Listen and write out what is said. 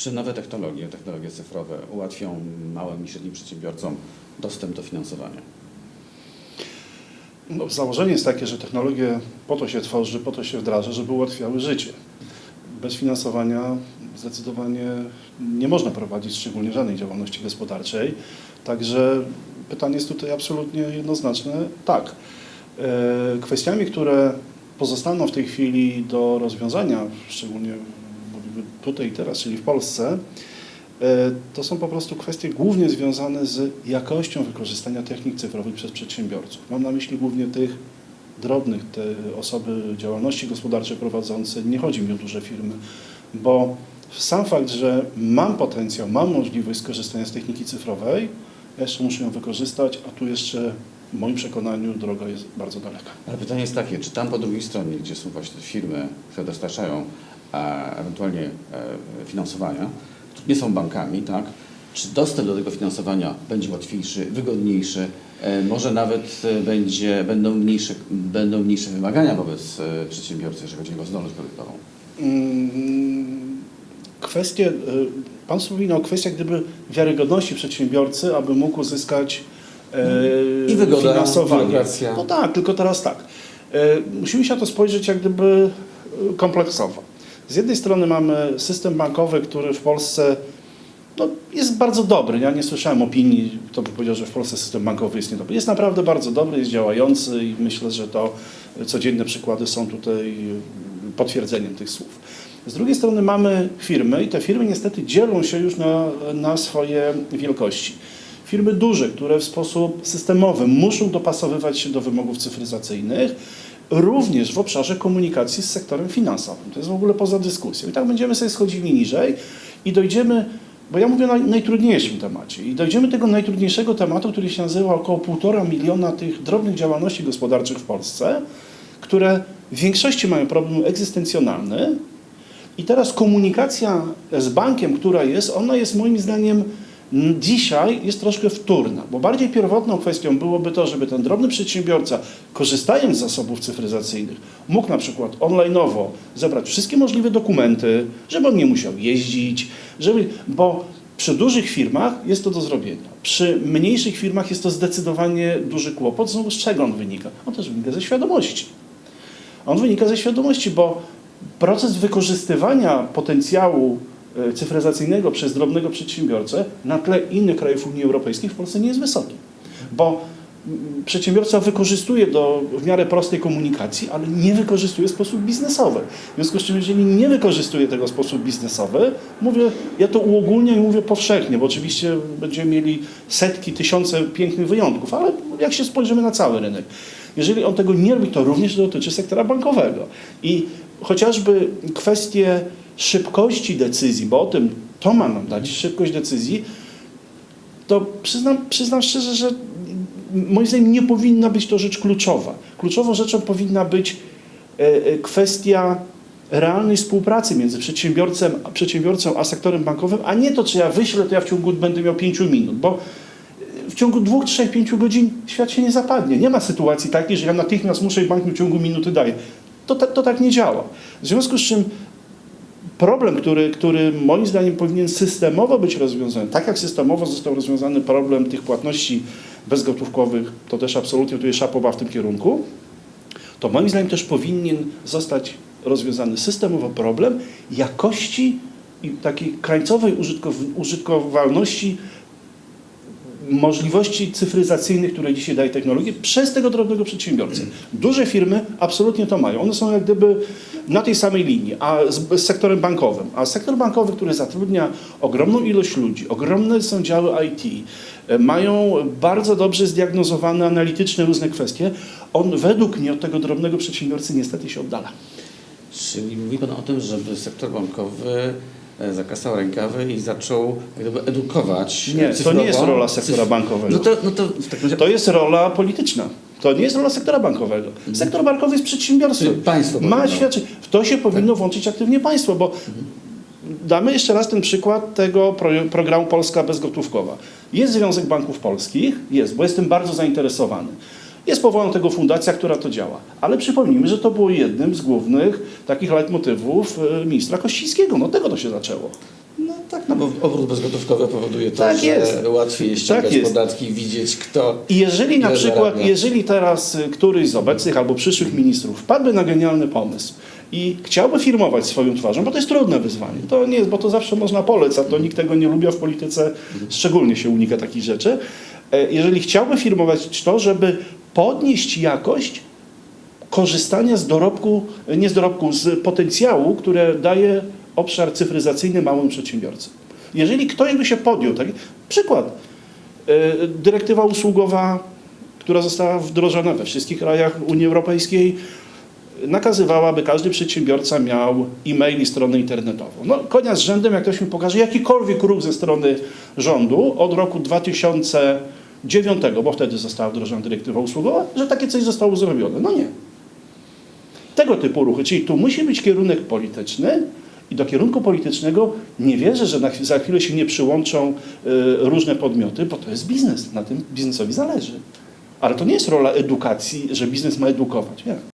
Czy nowe technologie, technologie cyfrowe ułatwią małym i średnim przedsiębiorcom dostęp do finansowania? No, założenie jest takie, że technologie po to się tworzy, po to się wdraża, żeby ułatwiały życie. Bez finansowania zdecydowanie nie można prowadzić szczególnie żadnej działalności gospodarczej. Także pytanie jest tutaj absolutnie jednoznaczne. Tak. E, Kwestiami, które pozostaną w tej chwili do rozwiązania, szczególnie tutaj i teraz, czyli w Polsce, E, To są po prostu kwestie głównie związane z jakością wykorzystania technik cyfrowych przez przedsiębiorców. Mam na myśli głównie tych drobnych, te osoby działalności gospodarczej prowadzące. Nie chodzi mi o duże firmy, bo sam fakt, że mam potencjał, mam możliwość skorzystania z techniki cyfrowej, jeszcze muszę ją wykorzystać, a tu jeszcze w moim przekonaniu droga jest bardzo daleka. Ale pytanie jest takie, czy tam po drugiej stronie, gdzie są właśnie firmy, które dostarczają ewentualnie e, finansowania, które nie są bankami, tak? Czy dostęp do tego finansowania będzie łatwiejszy, wygodniejszy? E, może nawet e, będzie, będą, mniejsze, będą mniejsze wymagania wobec e, przedsiębiorcy, jeżeli chodzi o jego zdolność kredytową? Mm, Kwestie, Pan wspominał o kwestiach gdyby wiarygodności przedsiębiorcy, aby mógł uzyskać e, I wygoda, finansowanie. biurokracja. No tak, tylko teraz tak. E, Musimy się na to spojrzeć jak gdyby e, kompleksowo. Z jednej strony mamy system bankowy, który w Polsce no, jest bardzo dobry. Ja nie słyszałem opinii, kto by powiedział, że w Polsce system bankowy jest niedobry. Jest naprawdę bardzo dobry, jest działający i myślę, że to codzienne przykłady są tutaj potwierdzeniem tych słów. Z drugiej strony mamy firmy i te firmy niestety dzielą się już na, na swoje wielkości. Firmy duże, które w sposób systemowy muszą dopasowywać się do wymogów cyfryzacyjnych, również w obszarze komunikacji z sektorem finansowym. To jest w ogóle poza dyskusją. I tak będziemy sobie schodzili niżej i dojdziemy, bo ja mówię o naj, najtrudniejszym temacie, i dojdziemy do tego najtrudniejszego tematu, który się nazywa około półtora miliona tych drobnych działalności gospodarczych w Polsce, które w większości mają problem egzystencjonalny, i teraz komunikacja z bankiem, która jest, ona jest moim zdaniem dzisiaj jest troszkę wtórna, bo bardziej pierwotną kwestią byłoby to, żeby ten drobny przedsiębiorca, korzystając z zasobów cyfryzacyjnych, mógł na przykład online'owo zebrać wszystkie możliwe dokumenty, żeby on nie musiał jeździć, żeby, bo przy dużych firmach jest to do zrobienia. Przy mniejszych firmach jest to zdecydowanie duży kłopot. Znowu z czego on wynika? On też wynika ze świadomości. On wynika ze świadomości, bo proces wykorzystywania potencjału cyfryzacyjnego przez drobnego przedsiębiorcę na tle innych krajów Unii Europejskiej w Polsce nie jest wysoki. Bo mm, przedsiębiorca wykorzystuje do w miarę prostej komunikacji, ale nie wykorzystuje w sposób biznesowy. W związku z czym, jeżeli nie wykorzystuje tego w sposób biznesowy, mówię, ja to uogólniam i mówię powszechnie, bo oczywiście będziemy mieli setki, tysiące pięknych wyjątków, ale jak się spojrzymy na cały rynek, jeżeli on tego nie robi, to również dotyczy sektora bankowego. I chociażby kwestie szybkości decyzji, bo o tym to ma nam dać szybkość decyzji, to przyznam, przyznam szczerze, że moim zdaniem nie powinna być to rzecz kluczowa. Kluczową rzeczą powinna być e, e, kwestia realnej współpracy między przedsiębiorcą, przedsiębiorcą a sektorem bankowym, a nie to, czy ja wyślę, to ja w ciągu będę miał 5 minut, bo w ciągu dwóch, trzech, pięciu godzin świat się nie zapadnie. Nie ma sytuacji takiej, że ja natychmiast muszę i bank mi w ciągu minuty daje. To, ta- to tak nie działa. W związku z czym problem, który, który moim zdaniem powinien systemowo być rozwiązany, tak jak systemowo został rozwiązany problem tych płatności bezgotówkowych, to też absolutnie tutaj szapoba w tym kierunku, to moim zdaniem też powinien zostać rozwiązany systemowo problem jakości i takiej krańcowej użytkow- użytkowalności możliwości cyfryzacyjnych, które dzisiaj daje technologia, przez tego drobnego przedsiębiorcę. Duże firmy absolutnie to mają. One są jak gdyby na tej samej linii, a z, z sektorem bankowym. A sektor bankowy, który zatrudnia ogromną ilość ludzi, ogromne są działy IT, e, mają bardzo dobrze zdiagnozowane analityczne różne kwestie, on według mnie od tego drobnego przedsiębiorcy niestety się oddala. Czyli mówi Pan o tym, żeby sektor bankowy zakasał rękawy i zaczął gdyby edukować Nie, to cyfrowo. nie jest rola sektora bankowego. No to, no to razie To jest rola polityczna. To nie jest rola sektora bankowego. Sektor bankowy jest przedsiębiorstwem. Państwo Ma powinno. świadczyć. W to się powinno włączyć aktywnie państwo, bo damy jeszcze raz ten przykład tego pro, programu Polska Bezgotówkowa. Jest Związek Banków Polskich, jest, bo jestem bardzo zainteresowany. Jest powołana tego fundacja, która to działa. Ale przypomnijmy, że to było jednym z głównych takich leitmotywów e, ministra Kościńskiego. No tego to się zaczęło. No tak, no bo obrót bezgotówkowy powoduje to, Tak że jest. łatwiej ściągać jest. podatki widzieć kto... I jeżeli na przykład, zarabia? jeżeli teraz y, któryś z obecnych albo przyszłych ministrów wpadłby na genialny pomysł i chciałby firmować swoją twarzą, bo to jest trudne wyzwanie. To nie jest, bo to zawsze można polec, a to nikt tego nie lubi, a w polityce szczególnie się unika takich rzeczy. E, Jeżeli chciałby firmować to, żeby podnieść jakość korzystania z dorobku, nie z dorobku, z potencjału, które daje obszar cyfryzacyjny małym przedsiębiorcom. Jeżeli ktoś by się podjął, taki przykład, e, dyrektywa usługowa, która została wdrożona we wszystkich krajach Unii Europejskiej, nakazywała, aby każdy przedsiębiorca miał e-mail i stronę internetową. No, konia z rzędem, jak ktoś mi pokaże jakikolwiek ruch ze strony rządu od roku 2009, bo wtedy została wdrożona dyrektywa usługowa, że takie coś zostało zrobione. No nie. Tego typu ruchy, czyli tu musi być kierunek polityczny i do kierunku politycznego nie wierzę, że na, za chwilę się nie przyłączą y, różne podmioty, bo to jest biznes, na tym biznesowi zależy. Ale to nie jest rola edukacji, że biznes ma edukować. Nie.